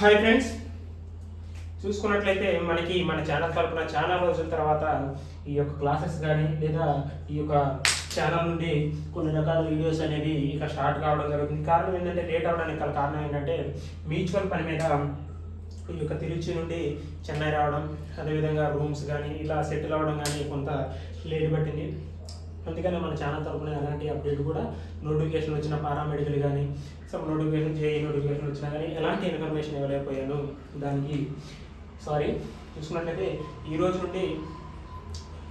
Hi friends. చూసుకున్నట్లయితే మనకి మన ఛానల్ తరపున చాలా రోజుల తర్వాత ఈ యొక్క క్లాసెస్ కానీ లేదా ఈ యొక్క ఛానల్ నుండి కొన్ని రకాల వీడియోస్ అనేవి ఇక స్టార్ట్ కావడం జరుగుతుంది. కారణం ఏంటంటే లేట్ అవడానికి గల కారణం ఏంటంటే మ్యూచువల్ పని మీద ఈ యొక్క తిరుచి నుండి చెన్నై రావడం అదేవిధంగా రూమ్స్ కానీ ఇలా సెటిల్ అవ్వడం కానీ కొంత లేట్ పట్టింది. అందుకనే మన ఛానల్ తరపున ఎలాంటి అప్డేట్ కూడా నోటిఫికేషన్ వచ్చిన పారామెడికల్ కానీ సమ్ నోటిఫికేషన్ జేఈ నోటిఫికేషన్ వచ్చినా కానీ ఎలాంటి ఇన్ఫర్మేషన్ ఇవ్వలేకపోయాను దానికి. సారీ చూసుకున్నట్లయితే ఈ రోజు నుండి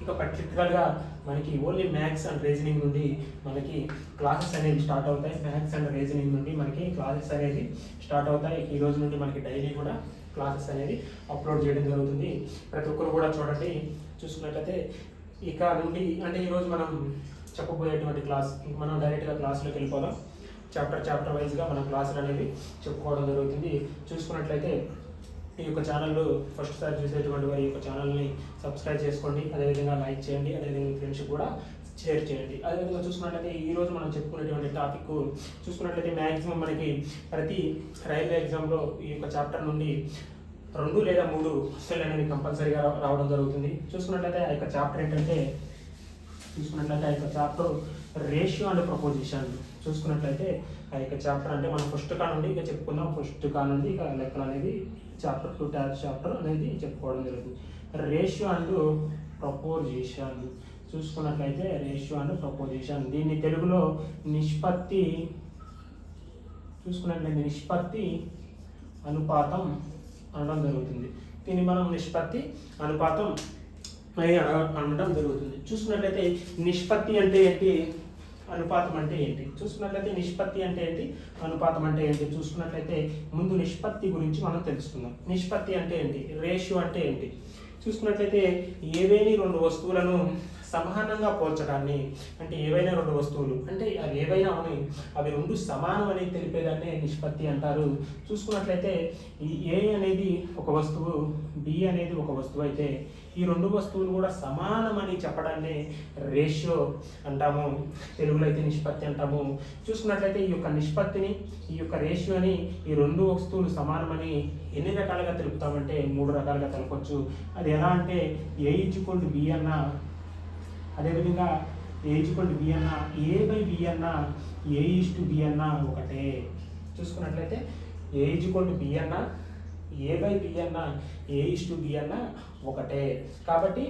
ఇక పర్టికులర్గా మనకి ఓన్లీ మ్యాథ్స్ అండ్ రీజనింగ్ నుండి మనకి క్లాసెస్ అనేవి స్టార్ట్ అవుతాయి. మ్యాథ్స్ అండ్ రీజనింగ్ నుండి మనకి క్లాసెస్ అనేది స్టార్ట్ అవుతాయి. ఈ రోజు నుండి మనకి డైలీ కూడా క్లాసెస్ అనేది అప్లోడ్ చేయడం జరుగుతుంది. ప్రతి ఒక్కరు కూడా చూడండి. చూసుకున్నట్లయితే ఇక నుండి అంటే ఈరోజు మనం చెప్పబోయేటువంటి క్లాస్ మనం డైరెక్ట్గా క్లాస్లోకి వెళ్ళిపోదాం. చాప్టర్ చాప్టర్ వైజ్గా మనం క్లాసులు అనేవి చెప్పుకోవడం జరుగుతుంది. చూసుకున్నట్లయితే ఈ యొక్క ఛానల్లో ఫస్ట్ సారి చూసేటువంటి వారి యొక్క ఛానల్ని సబ్స్క్రైబ్ చేసుకోండి. అదేవిధంగా లైక్ చేయండి. అదేవిధంగా ఫ్రెండ్స్ కూడా షేర్ చేయండి. అదేవిధంగా చూసుకున్నట్లయితే ఈరోజు మనం చెప్పుకునేటువంటి టాపిక్ చూసుకున్నట్లయితే మ్యాక్సిమం మనకి ప్రతి రైల్వే ఎగ్జామ్లో ఈ యొక్క చాప్టర్ నుండి రెండు లేదా మూడు క్వశ్చన్లు అనేవి కంపల్సరీగా రావడం జరుగుతుంది. చూసుకున్నట్లయితే ఆ యొక్క చాప్టర్ ఏంటంటే చూసుకున్నట్లయితే ఆ యొక్క చాప్టర్ రేషియో అండ్ ప్రపోజిషన్ చూసుకున్నట్లయితే ఆ యొక్క చాప్టర్ అంటే మనం ఫస్ట్ కా నుండి ఇక చెప్పుకుందాం. ఫస్ట్ కా నుండి ఇక లెక్కలు అనేది చాప్టర్ టు ట్యాబ్ చాప్టర్ అనేది చెప్పుకోవడం జరుగుతుంది. రేషియో అండ్ ప్రపోజిషన్ చూసుకున్నట్లయితే రేషియో అండ్ ప్రపోజిషన్ దీన్ని తెలుగులో నిష్పత్తి చూసుకున్నట్లయితే నిష్పత్తి అనుపాతం అనడం జరుగుతుంది. దీన్ని మనం నిష్పత్తి అనుపాతం అని అనడం జరుగుతుంది. చూసుకున్నట్లయితే నిష్పత్తి అంటే ఏంటి? అనుపాతం అంటే ఏంటి? చూసుకున్నట్లయితే నిష్పత్తి అంటే ఏంటి? అనుపాతం అంటే ఏంటి? చూసుకున్నట్లయితే ముందు నిష్పత్తి గురించి మనం తెలుసుకుందాం. నిష్పత్తి అంటే ఏంటి? రేషియో అంటే ఏంటి? చూసుకున్నట్లయితే ఏవేని రెండు వస్తువులను సమానంగా పోల్చడాన్ని అంటే ఏవైనా రెండు వస్తువులు అంటే అవి ఏవైనా అని అవి రెండు సమానం అని తెలిపేదాన్నే నిష్పత్తి అంటారు. చూసుకున్నట్లయితే ఈ ఏ అనేది ఒక వస్తువు బి అనేది ఒక వస్తువు అయితే ఈ రెండు వస్తువులు కూడా సమానమని చెప్పడాన్ని రేషియో అంటాము. తెలుగులో అయితే నిష్పత్తి అంటాము. చూసుకున్నట్లయితే ఈ యొక్క నిష్పత్తిని ఈ యొక్క రేషియోని ఈ రెండు వస్తువులు సమానమని ఎన్ని రకాలుగా తెలుపుతామంటే మూడు రకాలుగా తెలుపొచ్చు. అది ఎలా అంటే ఏ ఇచ్చుకోండి బి అన్న అదేవిధంగా ఏ ఈజ్వల్ బి అన్న ఏ బై బి అన్న ఏ ఈజ్ టు బి అన్న ఒకటే. చూసుకున్నట్లయితే ఏ టు బి అన్న ఏ బై బి అన్న ఏ ఈజ్ టు బి అన్న ఒకటే. కాబట్టి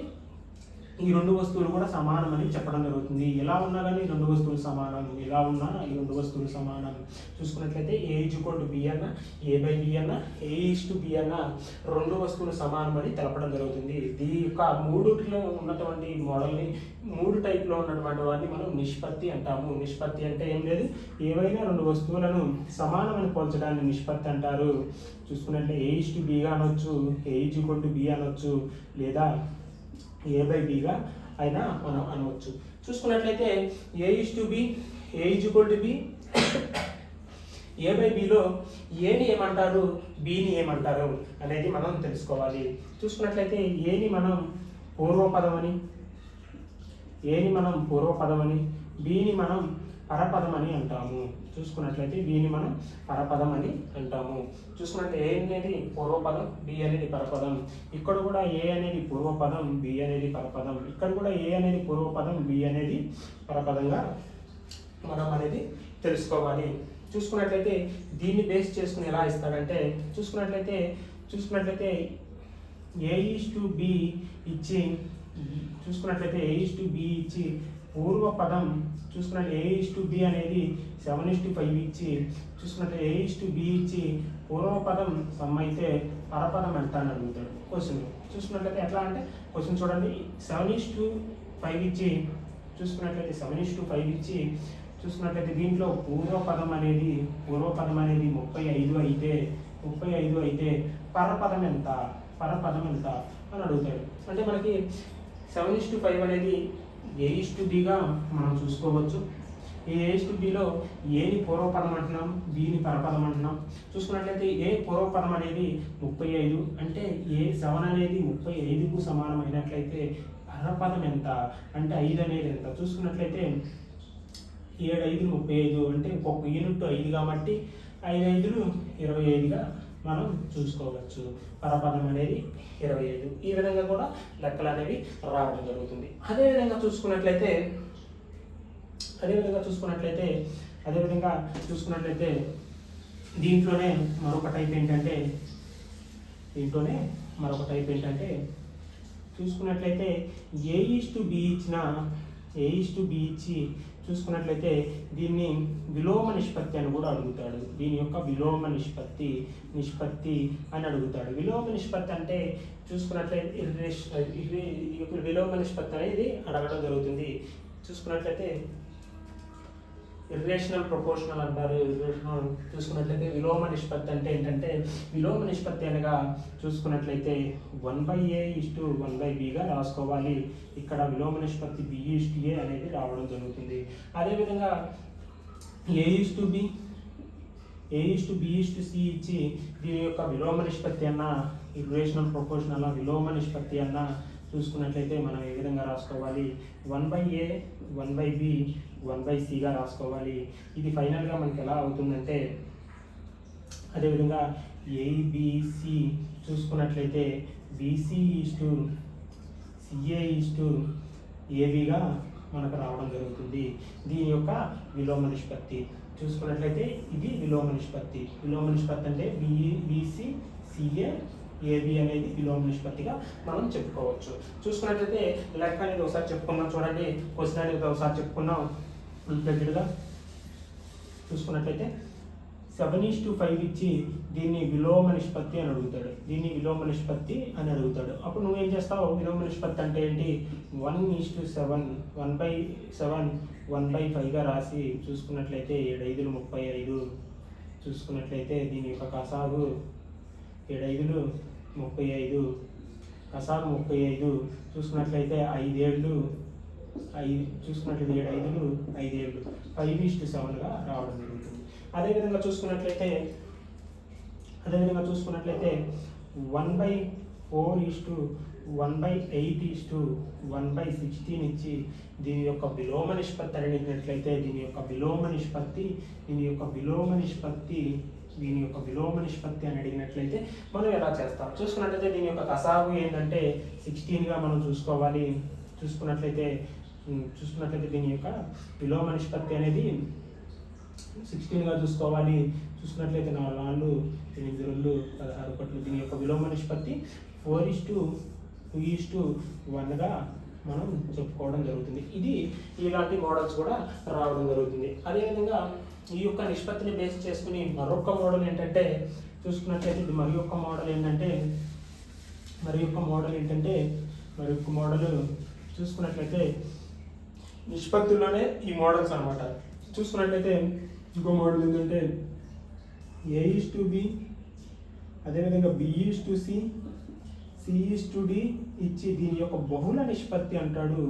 ఈ రెండు వస్తువులు కూడా సమానమని చెప్పడం జరుగుతుంది. ఎలా ఉన్నా కానీ రెండు వస్తువులు సమానం. ఎలా ఉన్నా ఈ రెండు వస్తువులు సమానం. చూసుకున్నట్లయితే ఏ ఈజ్ టు బి అన్న ఏ బై బి అన్న ఏ ఈజ్ టు బి అన్న రెండు వస్తువులు సమానమని తెలపడం జరుగుతుంది. దీ యొక్క మూడులో ఉన్నటువంటి మోడల్ని మూడు టైప్లో ఉన్నటువంటి వాటిని మనం నిష్పత్తి అంటాము. నిష్పత్తి అంటే ఏం లేదు? ఏవైనా రెండు వస్తువులను సమానమని పోల్చడాన్ని నిష్పత్తి అంటారు. చూసుకున్నట్లయితే ఏ ఈజ్ టు బి అనొచ్చు ఏ ఈజ్ టు బి అనొచ్చు లేదా ఏ బై బిగా అయినా మనం అనవచ్చు. చూసుకున్నట్లయితే A is to B A is equal to B A by below ఏని ఏమంటారు బిని ఏమంటారు అనేది మనం తెలుసుకోవాలి. చూసుకున్నట్లయితే ఏని మనం పూర్వపదం అని ఏని మనం పూర్వపదం అని బిని మనం పరపదం అని అంటాము. చూసుకున్నట్లయితే దీన్ని మనం పరపదం అని అంటాము. చూసుకున్నట్లయితే ఏ అనేది పూర్వపదం బి అనేది పరపదం. ఇక్కడ కూడా ఏ అనేది పూర్వపదం బి అనేది పరపదం. ఇక్కడ కూడా ఏ అనేది పూర్వపదం బి అనేది పరపదంగా మనం అనేది తెలుసుకోవాలి. చూసుకున్నట్లయితే దీన్ని బేస్ చేసుకుని ఎలా ఇస్తాడంటే చూసుకున్నట్లయితే చూసుకున్నట్లయితే ఏ ఈస్ టు బి ఇచ్చి చూసుకున్నట్లయితే ఏ ఈస్ టు బి ఇచ్చి పూర్వపదం చూసుకున్నట్టు ఏ ఈస్ టు బి అనేది సెవెన్ ఇస్ టు ఫైవ్ ఇచ్చి చూసుకున్నట్టు ఏ ఈస్ టు బి ఇచ్చి పూర్వపదం సమ్ అయితే పరపదం ఎంత అని అడుగుతాడు. క్వశ్చన్ చూసుకున్నట్లయితే ఎట్లా అంటే క్వశ్చన్ చూడండి. సెవెన్ ఇస్ టు ఫైవ్ ఇచ్చి చూసుకున్నట్లయితే సెవెన్ ఇస్ టు ఫైవ్ ఇచ్చి చూసుకున్నట్లయితే దీంట్లో పూర్వపదం అనేది పూర్వపదం అనేది ముప్పై ఐదు అయితే ముప్పై ఐదు అయితే పరపదం ఎంత? పరపదం ఎంత? అని అడుగుతాడు. అంటే మనకి సెవెన్ ఇస్ టు ఫైవ్ అనేది ఏ ఇస్ టు బిగా మనం చూసుకోవచ్చు. ఈ ఏ టు బిలో ఏని పూర్వపదం అంటున్నాం బిని పరపదం అంటున్నాం. చూసుకున్నట్లయితే ఏ పూర్వపదం అనేది ముప్పై ఐదు అంటే ఏ సెవెన్ అనేది ముప్పై ఐదుకు సమానమైనట్లయితే పరపదం ఎంత? అంటే ఐదు అనేది ఎంత? చూసుకున్నట్లయితే ఏడు ఐదు ముప్పై ఐదు అంటే ఒక్కొక్క యూనిట్ ఐదు కాబట్టి ఐదు ఐదులు ఇరవై ఐదుగా మనం చూసుకోవచ్చు. పరపదం అనేది ఇరవై ఐదు. ఈ విధంగా కూడా లెక్కలు అనేవి రావడం జరుగుతుంది. అదేవిధంగా చూసుకున్నట్లయితే అదేవిధంగా చూసుకున్నట్లయితే అదేవిధంగా చూసుకున్నట్లయితే దీంట్లోనే మరొక టైప్ ఏంటంటే దీంట్లోనే మరొక టైప్ ఏంటంటే చూసుకున్నట్లయితే ఏ ఈస్ టు బి ఇచ్చిన ఏ ఈస్ టు బి ఇచ్చి చూసుకున్నట్లయితే దీన్ని విలోమ నిష్పత్తి అని కూడా అడుగుతాడు. దీని యొక్క విలోమ నిష్పత్తి నిష్పత్తి అని అడుగుతాడు. విలోమ నిష్పత్తి అంటే చూసుకున్నట్లయితే విలోమ నిష్పత్తి అనేది అడగడం జరుగుతుంది. చూసుకున్నట్లయితే ఇర్రేషనల్ ప్రొపోర్షనల్ అంటారు. ఇర్రేషనల్ చూసుకున్నట్లయితే విలోమ నిష్పత్తి అంటే ఏంటంటే విలోమ నిష్పత్తి అనగా చూసుకున్నట్లయితే one by A is to one by బిగా రాసుకోవాలి. ఇక్కడ విలోమ నిష్పత్తి బి ఇస్టు ఏ అనేది రావడం జరుగుతుంది. అదేవిధంగా A is to B A is to B is to C ఇచ్చి దీని యొక్క విలోమ నిష్పత్తి అన్న ఇర్రేషనల్ ప్రొపోర్షనల్ విలోమ నిష్పత్తి అన్న చూసుకున్నట్లయితే మనం ఏ విధంగా రాసుకోవాలి? One by A one by B one by సిగా రాసుకోవాలి. ఇది ఫైనల్గా మనకి ఎలా అవుతుందంటే అదేవిధంగా ఏబిసి చూసుకున్నట్లయితే BC is to CA is to ఏబిగా మనకు రావడం జరుగుతుంది. దీని యొక్క విలోమ నిష్పత్తి. చూసుకున్నట్లయితే ఇది విలోమ నిష్పత్తి. విలోమ నిష్పత్తి అంటే బిఈ బీసీ సిఏ ఏబి అనేది విలోమ నిష్పత్తిగా మనం చెప్పుకోవచ్చు. చూసుకున్నట్లయితే లెక్క అనేది ఒకసారి చెప్పుకున్నాం చూడండి క్వశ్చన్ అనేది ఒకసారి చెప్పుకున్నాం ఫుల్ఫ్లెడ్గా చూసుకున్నట్లయితే సెవెన్ ఈస్ టు ఫైవ్ ఇచ్చి దీన్ని విలోమ నిష్పత్తి అని అడుగుతాడు. దీన్ని విలోమ నిష్పత్తి అని అడుగుతాడు. అప్పుడు నువ్వేం చేస్తావు? విలోమ నిష్పత్తి అంటే ఏంటి? One is to seven one by seven one by ఫైవ్గా రాసి చూసుకున్నట్లయితే ఏడైదులు ముప్పై ఐదు. చూసుకున్నట్లయితే దీని యొక్క కసాగు ఏడైదులు ముప్పై ఐదు కసాబ్ ముప్పై ఐదు చూసుకున్నట్లయితే ఐదేళ్ళు ఐదు చూసుకున్నట్లయితే ఏడు ఐదులు ఐదేళ్ళు ఫైవ్ ఈస్ట్ సెవెన్గా రావడం జరుగుతుంది. అదేవిధంగా చూసుకున్నట్లయితే అదేవిధంగా చూసుకున్నట్లయితే one by four is to one by eight is to one by sixteen ఇచ్చి దీని యొక్క విలోమ నిష్పత్తి అడిగినట్లయితే దీని యొక్క విలోమ నిష్పత్తి దీని యొక్క విలోమ నిష్పత్తి దీని యొక్క విలోమ నిష్పత్తి అని అడిగినట్లయితే మనం ఎలా చేస్తాం? చూసుకున్నట్లయితే దీని యొక్క కసాగు ఏంటంటే సిక్స్టీన్గా మనం చూసుకోవాలి. చూసుకున్నట్లయితే చూసుకున్నట్లయితే దీని యొక్క విలోమ నిష్పత్తి అనేది సిక్స్టీన్గా చూసుకోవాలి. చూసుకున్నట్లయితే నాలుగు నాలుగు ఎనిమిది రెండు పదహారు పట్లు దీని యొక్క విలోమ నిష్పత్తి four is to two is to వన్గా మనం చెప్పుకోవడం జరుగుతుంది. ఇది ఇలాంటి మోడల్స్ కూడా రావడం జరుగుతుంది. అదేవిధంగా ఈ యొక్క నిష్పత్తిని బేస్ చేసుకుని మరొక మోడల్ ఏంటంటే చూసుకున్నట్లయితే ఇది మరి యొక్క మోడల్ ఏంటంటే మరి యొక్క మోడల్ ఏంటంటే మరి యొక్క మోడల్ చూసుకున్నట్లయితే నిష్పత్తిలోనే ఈ మోడల్స్ అనమాట చూసుకున్నట్లయితే ఇంకో మోడల్ ఏంటంటే ఏ ఈస్ టు బి అదేవిధంగా B is to C C is to D ఇచ్చి దీని యొక్క బహుళ నిష్పత్తి అంటాడు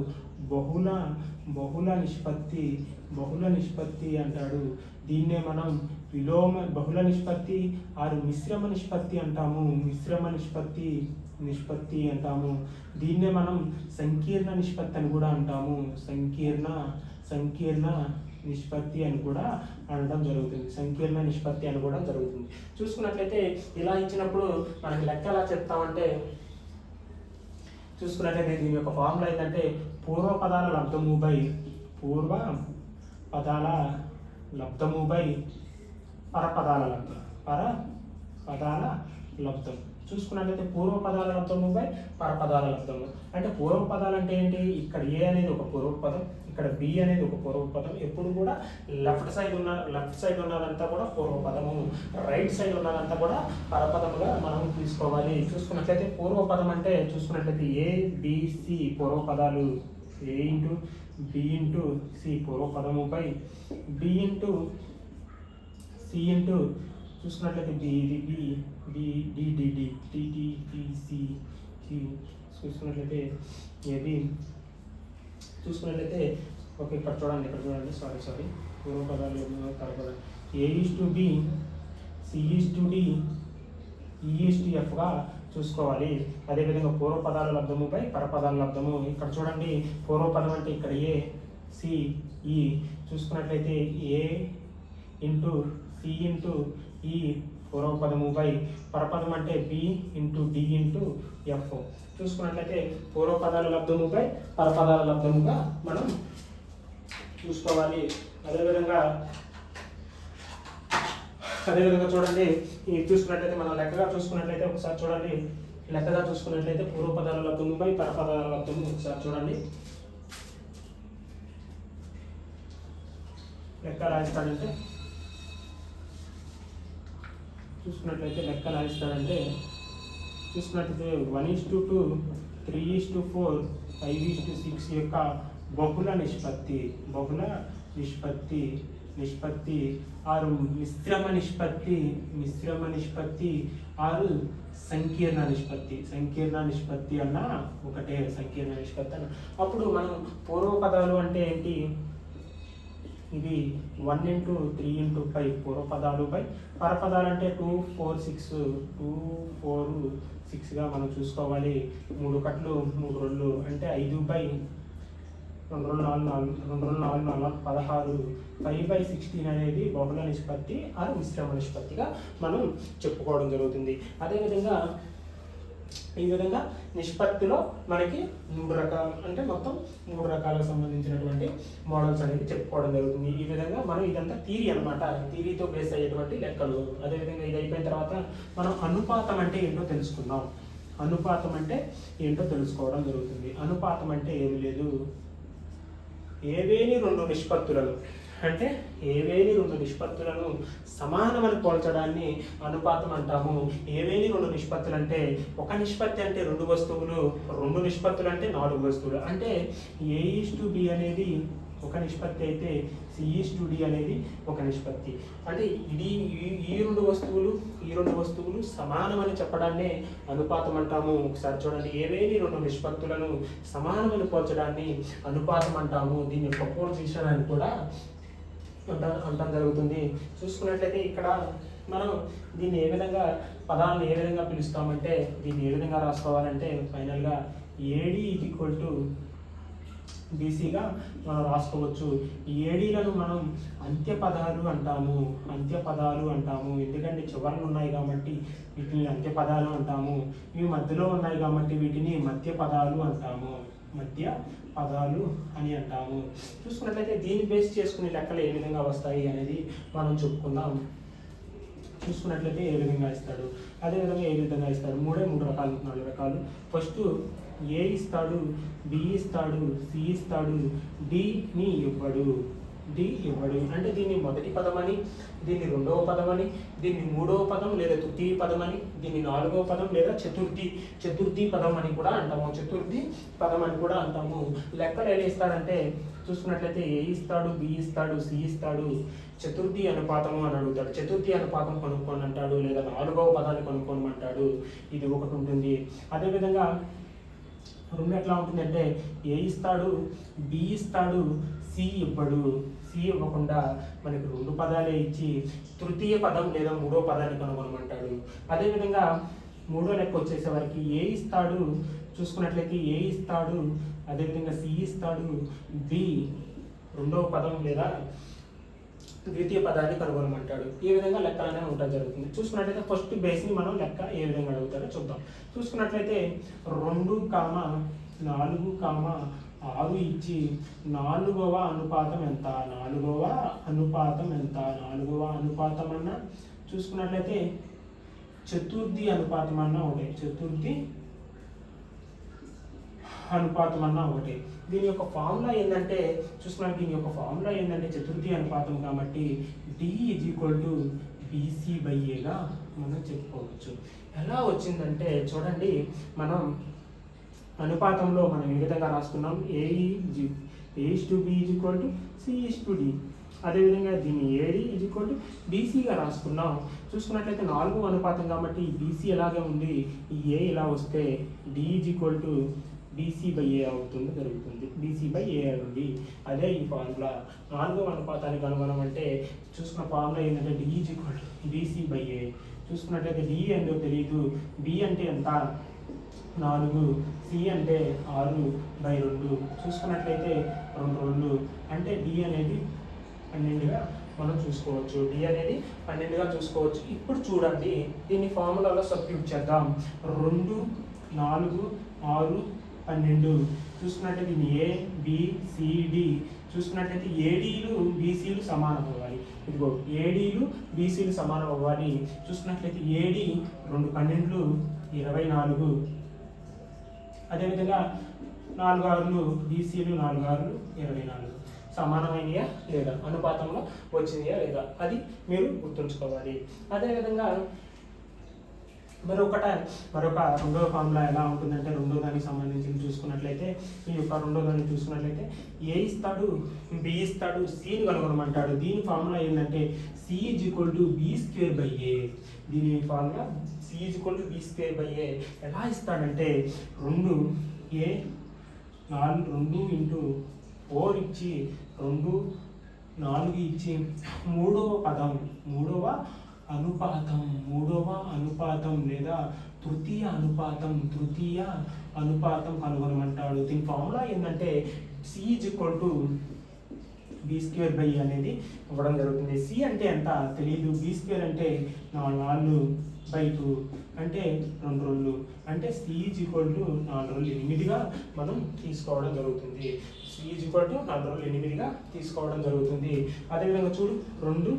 బహుళ బహుళ నిష్పత్తి బహుళ నిష్పత్తి అంటాడు. దీన్నే మనం విలోమ బహుళ నిష్పత్తి ఆరు మిశ్రమ నిష్పత్తి అంటాము. మిశ్రమ నిష్పత్తి నిష్పత్తి అంటాము. దీన్నే మనం సంకీర్ణ నిష్పత్తి అని కూడా అంటాము. సంకీర్ణ సంకీర్ణ నిష్పత్తి అని కూడా అనడం జరుగుతుంది. సంకీర్ణ నిష్పత్తి అని కూడా జరుగుతుంది. చూసుకున్నట్లయితే ఇలా ఇచ్చినప్పుడు మనకి లెక్క ఎలా చెప్తామంటే చూసుకున్నట్లయితే దీని యొక్క ఫార్ములా ఏంటంటే పూర్వ పదాల లబ్ధము బై పూర్వ పదాల లబ్ధము బై పరపదాల లబ్ధం పర పదాల లబ్ధం. చూసుకున్నట్లయితే పూర్వ పదాల లబ్ధము బై పరపదాల లబ్ధము. అంటే పూర్వ పదాలు అంటే ఏంటి? ఇక్కడ ఏ అనేది ఒక పూర్వ పదం ఇక్కడ బి అనేది ఒక పూర్వపదం. ఎప్పుడు కూడా లెఫ్ట్ సైడ్ ఉన్న లెఫ్ట్ సైడ్ ఉన్నదంతా కూడా పూర్వపదము. రైట్ సైడ్ ఉన్నదంతా కూడా పరపదముగా మనం తీసుకోవాలి. చూసుకున్నట్లయితే పూర్వపదం అంటే చూసుకున్నట్లయితే A BC పూర్వపదాలు. A into B into C పూర్వపదముపై B into C into చూసుకున్నట్లయితే బి ఇది B D D D D C చూసుకున్నట్లయితే ఏది చూసుకున్నట్లయితే ఓకే ఇక్కడ చూడండి ఇక్కడ చూడండి సారీ సారీ పూర్వపదాలు తరపదాలు A is to B C is to D E to ఎఫ్గా చూసుకోవాలి. అదేవిధంగా పూర్వపదాల లబ్ధముపై పరపదాల లబ్ధము ఇక్కడ చూడండి పూర్వపదం అంటే ఇక్కడ ఏ సిఈ ఈ చూసుకున్నట్లయితే ఏ ఇంటూ సి ఇంటూ ఈ పూర్వ పదము బై పరపదం అంటే B into D into F చూసుకున్నట్లయితే పూర్వ పదాల లబ్ధము బై పరపదాల లబ్ధముగా మనం చూసుకోవాలి. అదేవిధంగా అదేవిధంగా చూడండి ఈ చూసుకున్నట్లయితే మనం లెక్కగా చూసుకున్నట్లయితే ఒకసారి చూడండి. లెక్కగా చూసుకున్నట్లయితే పూర్వపదాల లబ్ధము బై పరపదాల లబ్ధము ఒకసారి చూడండి. లెక్క రాయిస్తాడంటే చూసుకున్నట్లయితే లెక్క రాయిస్తాడంటే చూసుకున్నట్లయితే one is to two three is to four five is to six యొక్క బహుళ నిష్పత్తి బహుళ నిష్పత్తి నిష్పత్తి ఆరు మిశ్రమ నిష్పత్తి మిశ్రమ నిష్పత్తి ఆరు సంకీర్ణ నిష్పత్తి. సంకీర్ణ నిష్పత్తి అన్న ఒకటే సంకీర్ణ నిష్పత్తి అన్న. అప్పుడు మనం పూర్వ పదాలు అంటే ఏంటి? ఇది one into three into five పూర్వపదాలు by పరపదాలు అంటే two four six two four సిక్స్గా మనం చూసుకోవాలి. మూడు కట్లు మూడు రెండు అంటే ఐదు బై రెండు రెండు నాలుగు నాలుగు రెండు రెండు నాలుగు నాలుగు పదహారు. ఫైవ్ బై సిక్స్టీన్ అనేది బహుళ నిష్పత్తి ఆ మిశ్రమ నిష్పత్తిగా మనం చెప్పుకోవడం జరుగుతుంది. అదేవిధంగా ఈ విధంగా నిష్పత్తిలో మనకి మూడు రకాలు అంటే మొత్తం మూడు రకాలకు సంబంధించినటువంటి మోడల్స్ అనేది చెప్పుకోవడం జరుగుతుంది. ఈ విధంగా మనం ఇదంతా థీరీ అనమాట థీరీతో బేస్ అయ్యేటువంటి లెక్కలు. అదేవిధంగా ఇది అయిపోయిన తర్వాత మనం అనుపాతం అంటే ఏంటో తెలుసుకుందాం. అనుపాతం అంటే ఏంటో తెలుసుకోవడం జరుగుతుంది. అనుపాతం అంటే ఏమి లేదు? ఏవేని రెండు నిష్పత్తులలో అంటే ఏవేని రెండు నిష్పత్తులను సమానమని పోల్చడాన్ని అనుపాతం అంటాము. ఏవేని రెండు నిష్పత్తులు అంటే ఒక నిష్పత్తి అంటే రెండు వస్తువులు రెండు నిష్పత్తులు అంటే నాలుగు వస్తువులు. అంటే ఏ ఈస్ టు బి అనేది ఒక నిష్పత్తి అయితే సిఈస్ టు డి అనేది ఒక నిష్పత్తి. అంటే ఇది ఈ- ఈ రెండు వస్తువులు ఈ రెండు వస్తువులు సమానమని చెప్పడాన్నే అనుపాతం అంటాము. ఒకసారి చూడండి. ఏవేని రెండు నిష్పత్తులను సమానమని పోల్చడాన్ని అనుపాతం అంటాము. దీన్ని ప్రపోజిషన్ అని కూడా అంటా అంటాం జరుగుతుంది. చూసుకున్నట్లయితే ఇక్కడ మనం దీన్ని ఏ విధంగా పదాలను ఏ విధంగా పిలుస్తామంటే దీన్ని ఏ విధంగా రాసుకోవాలంటే ఫైనల్గా ఏడి ఈజ్ ఈక్వల్ టు బీసీగా మనం రాసుకోవచ్చు. ఈ ఏడీలను మనం అంత్య పదాలు అంటాము. అంత్య పదాలు అంటాము. ఎందుకంటే చివరలు ఉన్నాయి కాబట్టి వీటిని అంత్య పదాలు అంటాము. ఇవి మధ్యలో ఉన్నాయి కాబట్టి వీటిని మధ్య పదాలు అంటాము. మధ్య పదాలు అని అంటాము. చూసుకున్నట్లయితే దీన్ని బేస్ చేసుకునే లెక్కలు ఏ విధంగా వస్తాయి అనేది మనం చెప్పుకుందాం. చూసుకున్నట్లయితే ఏ విధంగా ఇస్తాడు? అదేవిధంగా ఏ విధంగా ఇస్తాడు? మూడే మూడు రకాలు నాలుగు రకాలు. ఫస్ట్ ఏ ఇస్తాడు బి ఇస్తాడు సి ఇస్తాడు డిని ఇవ్వడు. డి ఇవ్వడు. అంటే దీన్ని మొదటి పదమని దీన్ని రెండవ పదమని దీన్ని మూడవ పదం లేదా తృతీయ పదమని దీన్ని నాలుగవ పదం లేదా చతుర్థి చతుర్థి పదం అని కూడా అంటాము. చతుర్థి పదం అని కూడా అంటాము. లెక్కలు ఎలా ఇస్తాడంటే చూసుకున్నట్లయితే ఏ ఇస్తాడు బి ఇస్తాడు సి ఇస్తాడు చతుర్థి అనుపాతము అని అడుగుతాడు. చతుర్థి అనుపాతం కొనుక్కోని అంటాడు లేదా నాలుగవ పదాన్ని కొనుక్కోమంటాడు ఇది ఒకటి ఉంటుంది. అదేవిధంగా రెండు ఎట్లా ఉంటుందంటే ఏ ఇస్తాడు బి ఇస్తాడు సి ఇవ్వడు సి ఇవ్వకుండా మనకు రెండు పదాలే ఇచ్చి తృతీయ పదం లేదా మూడో పదాన్ని కనుగొనమంటాడు. అదేవిధంగా మూడో లెక్క వచ్చేసేవారికి ఏ ఇస్తాడు? చూసుకున్నట్లయితే ఏ ఇస్తాడు? అదేవిధంగా సి ఇస్తాడు. బి రెండవ పదం లేదా ద్వితీయ పదాన్ని కనుగొనమంటాడు. ఈ విధంగా లెక్కలనే అనేవి ఉండడం జరుగుతుంది. చూసుకున్నట్లయితే ఫస్ట్ బేస్ని మనం లెక్క ఏ విధంగా అడుగుతారో చూద్దాం. చూసుకున్నట్లయితే రెండు కామ నాలుగు కామ ఆరు ఇచ్చి నాలుగవ అనుపాతం ఎంత? నాలుగవ అనుపాతం ఎంత? నాలుగవ అనుపాతం అన్న చూసుకున్నట్లయితే చతుర్థి అనుపాతం అన్న ఒకటి. చతుర్థి అనుపాతం అన్న ఒకటి. దీని యొక్క ఫార్ములా ఏంటంటే చూసుకున్నాను దీని యొక్క ఫార్ములా ఏంటంటే చతుర్థి అనుపాతం కాబట్టి D is equal to BC by ఏగా మనం చెప్పుకోవచ్చు. ఎలా వచ్చిందంటే చూడండి మనం అనుపాతంలో మనం ఏ విధంగా రాసుకున్నాం A is to B is equal to C is to D అదేవిధంగా దీన్ని ఏడి ఈజ్ ఈక్వల్ టు బీసీగా రాసుకున్నాం. చూసుకున్నట్లయితే నాలుగు అనుపాతం కాబట్టి బీసీ ఎలాగే ఉంది? ఈ ఏ ఇలా వస్తే D is equal to BC by A అవుతుంది జరుగుతుంది బీసీ బై ఏ ఉంది అదే ఈ ఫార్ములా నాలుగో గనుగనం అంటే చూసుకున్న ఫార్ములా ఏంటంటే D is equal to BC by A చూసుకున్నట్లయితే డి ఏందో తెలియదు బి అంటే ఎంత? నాలుగు సి అంటే ఆరు బై రెండు. చూసుకున్నట్లయితే రెండు రెండు. అంటే డి అనేది పన్నెండుగా మనం చూసుకోవచ్చు. డి అనేది పన్నెండుగా చూసుకోవచ్చు. ఇప్పుడు చూడండి దీన్ని ఫార్ములాలో సబ్స్టిట్యూట్ చేద్దాం. రెండు నాలుగు ఆరు పన్నెండు. చూసుకున్నట్లయితే దీన్ని ఏ బిసిడి చూసుకున్నట్లయితే ఏడీలు బీసీలు సమానం అవ్వాలి. ఇదిగో ఏడీలు బీసీలు సమానం అవ్వాలి. చూసుకున్నట్లయితే ఏడి రెండు పన్నెండులు ఇరవై నాలుగు. అదేవిధంగా నాలుగు ఆరులు బీసీలు నాలుగు ఆరులు ఇరవై నాలుగు. సమానమైనయా లేదా? అనుపాతంలో వచ్చినయా లేదా? అది మీరు గుర్తుంచుకోవాలి. అదేవిధంగా మరొకట మరొక రెండవ ఫార్ములా ఎలా ఉంటుందంటే రెండో దానికి సంబంధించి చూసుకున్నట్లయితే ఈ యొక్క రెండో దానికి చూసుకున్నట్లయితే ఏ ఇస్తాడు బి ఇస్తాడు సిని కనుగొనమంటాడు. దీని ఫార్ములా ఏంటంటే C is equal to B square by A దీని formula C is equal to B square by A ఎలా ఇస్తాడంటే రెండు ఏ నాలుగు రెండు ఇంటూ ఫోర్ ఇచ్చి రెండు నాలుగు ఇచ్చి మూడవ పదం మూడవ అనుపాతం మూడవ అనుపాతం లేదా తృతీయ అనుపాతం తృతీయ అనుపాతం కనుగొనమంటాడు. దీని ఫార్ములా ఏంటంటే C is equal to B square by అనేది ఇవ్వడం జరుగుతుంది. సి అంటే ఎంత తెలియదు బి స్క్వేర్ అంటే నాలుగు నాలుగు బై టూ అంటే రెండు రోజులు అంటే సి ఈజ్ ఈక్వల్ టు నాలుగు రోజులు ఎనిమిదిగా మనం తీసుకోవడం జరుగుతుంది. సి ఈజ్ ఈక్వల్ టు నాలుగు రోజులు ఎనిమిదిగా తీసుకోవడం జరుగుతుంది. అదేవిధంగా చూడు రెండు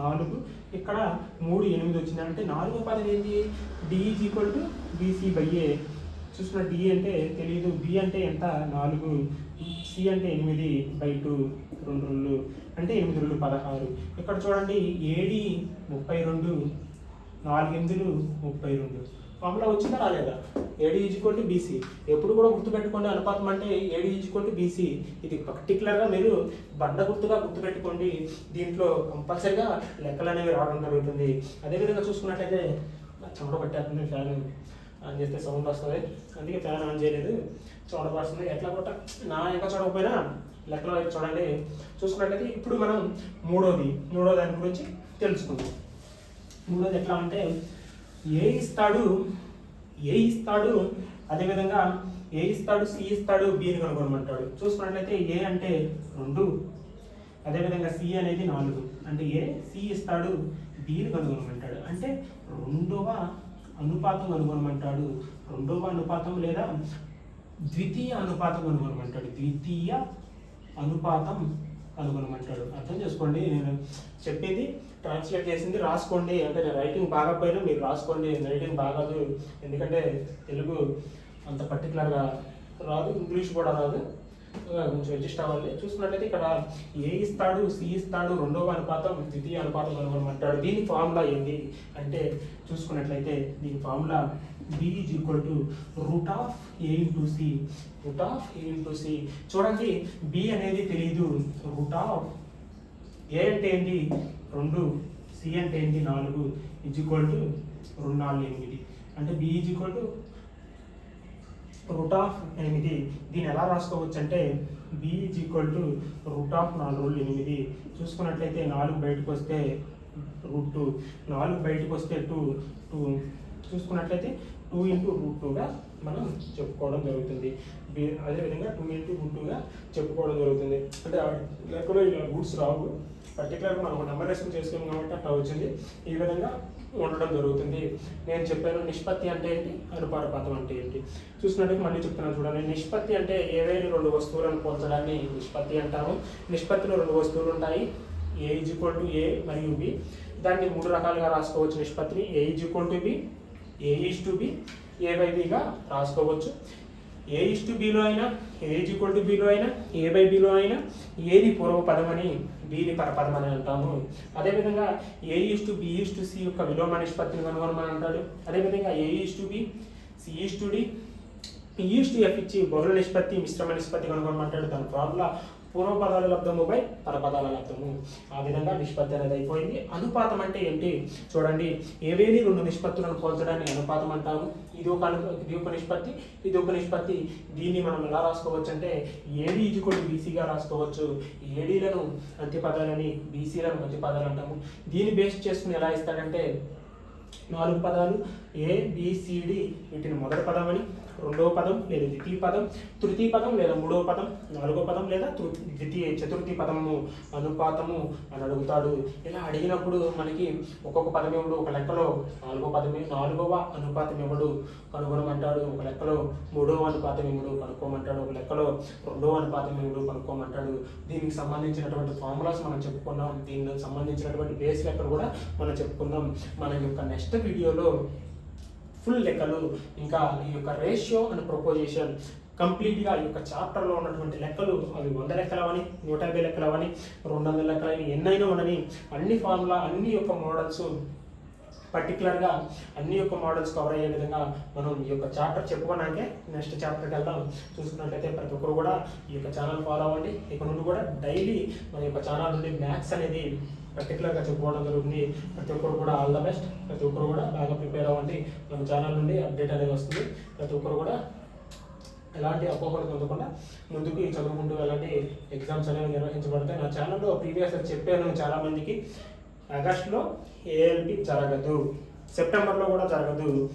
నాలుగు ఇక్కడ మూడు ఎనిమిది వచ్చింది. అంటే నాలుగో పదం ఏంటి? D is equal to BC by A చూసుకున్న డి అంటే తెలియదు బి అంటే ఎంత? నాలుగు. సి అంటే ఎనిమిది బై టూ రెండు రెండు. అంటే ఎనిమిది రెండు పదహారు. ఇక్కడ చూడండి. ఏడి ముప్పై రెండు. నాలుగు ఎనిమిదిలు ముప్పై రెండు ఫార్ములా వచ్చిందా రాలేదా? ఏడి ఈజ్వల్ బీసీ ఎప్పుడు కూడా గుర్తుపెట్టుకోండి అనుపాతం అంటే ఏడి ఈజ్వల్ బీసీ ఇది పర్టికులర్గా మీరు బండ గుర్తుగా గుర్తుపెట్టుకోండి. దీంట్లో కంపల్సరిగా లెక్కలు అనేవి రావడం జరుగుతుంది. అదేవిధంగా చూసుకున్నట్టయితే చెమట పట్టేస్తుంది ఫ్యాన్ ఆన్ చేస్తే సౌండ్ వస్తుంది. అందుకే ఫ్యాన్ ఆన్ చేయలేదు. చెమట పడుతుంది ఎట్లా కొట్ట నా ఇంకా చూడకపోయినా లెక్కలో వైపు చూడండి. చూసుకున్నట్లయితే ఇప్పుడు మనం మూడోది. మూడో దాని గురించి తెలుసుకుందాం. మూడోది ఎట్లా అంటే ఏ ఇస్తాడు ఏ ఇస్తాడు అదేవిధంగా ఏ ఇస్తాడు సి ఇస్తాడు బిని కనుగొనమంటాడు. చూసుకున్నట్లయితే ఏ అంటే రెండు అదేవిధంగా సి అనేది నాలుగు. అంటే ఏ సి ఇస్తాడు బిని కనుగొనమంటాడు. అంటే రెండవ అనుపాతం కనుగొనమంటాడు. రెండవ అనుపాతం లేదా ద్వితీయ అనుపాతం కనుగొనమంటాడు. ద్వితీయ అనుపాతం కనుగొనమంటాడు అర్థం చేసుకోండి నేను చెప్పింది ట్రాన్స్లేట్ చేసింది రాసుకోండి. అంటే నేను రైటింగ్ బాగపోయినా మీరు రాసుకోండి. రైటింగ్ బాగాదు ఎందుకంటే తెలుగు అంత పర్టికులర్గా రాదు ఇంగ్లీష్ కూడా రాదు. కొంచెం అడ్జస్ట్ అవ్వాలి. చూసుకున్నట్లయితే ఇక్కడ ఏ ఇస్తాడు సి ఇస్తాడు రెండవ అనుపాతం ద్వితీయ అనుపాతం కనుగొనమంటాడు. దీని ఫార్ములా ఏంటి? అంటే చూసుకున్నట్లయితే దీని formula B is equal to root of A into C root of A into C చూడండి బి అనేది తెలియదు రూట్ ఆఫ్ ఏ అంటే ఏంటి? రెండు. సి అంటే ఏంటి? నాలుగు. ఈజ్ ఈక్వల్ టు రెండు నాలుగు ఎనిమిది. అంటే B is equal to root of ఎనిమిది. దీన్ని ఎలా రాసుకోవచ్చు అంటే B is equal to root of నాలుగు రోజులు ఎనిమిది. చూసుకున్నట్లయితే నాలుగు బయటకు వస్తే రూట్ టూ నాలుగు బయటకు వస్తే టూ టూ చూసుకున్నట్లయితే టూ ఇంటూ రూట్ టూగా మనం చెప్పుకోవడం జరుగుతుంది. అదేవిధంగా టూ ఇంటూ రూట్ టూగా చెప్పుకోవడం జరుగుతుంది. అంటే లెక్కలో ఇలా రూట్స్ రావు. పర్టికులర్గా మనం ఒక నెంబర్ వేసుకుని చేసుకున్నాం కాబట్టి అట్లా వచ్చింది ఈ విధంగా ఉండడం జరుగుతుంది. నేను చెప్పాను నిష్పత్తి అంటే ఏంటి? అనుపాతపాతం అంటే ఏంటి? చూసినట్టు మళ్ళీ చెప్తున్నాను చూడండి. నిష్పత్తి అంటే ఏవైనా రెండు వస్తువులను పోల్చడాన్ని నిష్పత్తి అంటాము. నిష్పత్తిలో రెండు వస్తువులు ఉంటాయి. A is equal to A మరియు బి దాన్ని మూడు రకాలుగా రాసుకోవచ్చు నిష్పత్తిని. A is equal to B A is to B A by బిగా రాసుకోవచ్చు. ఏ ఈజ్ టు బిలో అయినా ఏ ఈజ్ ఈక్వల్ టు బిలో అయినా ఏ బై బిలో అయినా ఏది పూర్వ పదం అని బిని పరపదం అని అంటాము. అదేవిధంగా A is to B is to C యొక్క విలోమ నిష్పత్తిని కనుగొనమని అంటాడు. అదేవిధంగా A is to B C is to D P to F ఇచ్చి బహుళ నిష్పత్తి మిశ్రమ నిష్పత్తి కనుగొనమంటాడు. దాని ఫార్ములా పూర్వపదాల లబ్ధము బై పరపదాల లబ్ధము. ఆ విధంగా నిష్పత్తి అనేది అయిపోయింది. అనుపాతం అంటే ఏంటి? చూడండి ఏవేవి రెండు నిష్పత్తులను పోల్చడాన్ని అనుపాతం అంటాము. ఇది ఒక అను ఇది ఒక నిష్పత్తి ఇది ఒక నిష్పత్తి. దీన్ని మనం ఎలా రాసుకోవచ్చు అంటే ఏడి ఈజ్వల్ బీసీగా రాసుకోవచ్చు. ఏడీలను అంత్యపదాలని బీసీలను అంత్యపదాలు అంటాము. దీన్ని బేస్ చేసుకుని ఎలా ఇస్తాడంటే నాలుగు పదాలు ఏ వీటిని మొదటి పదమని రెండవ పదం లేదా ద్వితీయ పదం తృతీయ పదం లేదా మూడవ పదం నాలుగో పదం లేదా తృ ద్వితీయ చతుర్థి పదము అనుపాతము అని అడుగుతాడు. ఇలా అడిగినప్పుడు మనకి ఒక్కొక్క పదం ఇవ్వడు ఒక లెక్కలో నాలుగో పదమే నాలుగవ అనుపాతం ఇవ్వడు కనుగొనమంటాడు? ఒక లెక్కలో మూడవ అనుపాతం ఇవ్వడు కనుక్కోమంటాడు? ఒక లెక్కలో రెండవ అనుపాతం ఇవ్వడు కనుక్కోమంటాడు? దీనికి సంబంధించినటువంటి ఫార్ములాస్ మనం చెప్పుకున్నాం. దీనికి సంబంధించినటువంటి బేస్ లెక్కలు కూడా మనం చెప్పుకుందాం మన యొక్క నెక్స్ట్ వీడియోలో ఫుల్ లెక్కలు ఇంకా ఈ యొక్క రేషియో అండ్ ప్రపోజిషన్ కంప్లీట్గా ఈ యొక్క చాప్టర్లో ఉన్నటువంటి లెక్కలు అవి వంద లెక్కలవని నూట యాభై లెక్కలవని రెండు వందల లెక్కలని ఎన్నైనా ఉండని అన్ని ఫార్ములా అన్ని యొక్క మోడల్స్ పర్టికులర్గా అన్ని యొక్క మోడల్స్ కవర్ అయ్యే విధంగా మనం ఈ యొక్క చాప్టర్ చెప్పుకున్నాకే నెక్స్ట్ చాప్టర్కి వెళ్దాం. చూసుకున్నట్లయితే ప్రతి ఒక్కరు కూడా ఈ యొక్క ఛానల్ ఫాలో అవ్వండి. ఇక్కడ నుండి కూడా డైలీ మన యొక్క ఛానల్ నుండి మ్యాథ్స్ అనేది పర్టికులర్గా చెప్పుకోవడం జరుగుతుంది. ప్రతి ఒక్కరు కూడా ఆల్ ద బెస్ట్ ప్రతి ఒక్కరు కూడా బాగా ప్రిపేర్ అవ్వండి. మన ఛానల్ నుండి అప్డేట్ అనేది వస్తుంది. ప్రతి ఒక్కరు కూడా ఎలాంటి అపోహలు పొందకుండా ముందుకు చదువుకుంటూ ఎలాంటి ఎగ్జామ్స్ అనేవి నిర్వహించబడతాయి. నా ఛానల్లో ప్రీవియస్ చెప్పాను చాలామందికి ఆగస్టులో ఏఎల్పి జరగదు. సెప్టెంబర్లో కూడా జరగదు.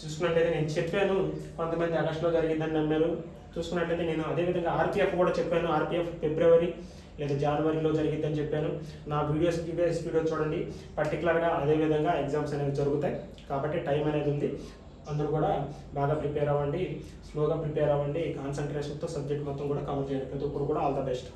చూసుకున్నట్లయితే నేను చెప్పాను. కొంతమంది ఆగస్టులో జరిగిందని నమ్మారు. చూసుకున్నట్లయితే నేను అదేవిధంగా ఆర్పిఎఫ్ కూడా చెప్పాను. ఆర్పిఎఫ్ ఫిబ్రవరి లేదా జనవరిలో జరిగిందని చెప్పాను. నా వీడియోస్ ప్రీవియస్ వీడియో చూడండి. పర్టికులర్గా అదేవిధంగా ఎగ్జామ్స్ అనేవి జరుగుతాయి. కాబట్టి టైం అనేది ఉంది. అందరూ కూడా బాగా ప్రిపేర్ అవ్వండి. స్లోగా ప్రిపేర్ అవ్వండి. కాన్సన్ట్రేషన్తో సబ్జెక్ట్ మొత్తం కూడా కవర్ చేయండి. ప్రతి ఒక్కరు కూడా ఆల్ ద బెస్ట్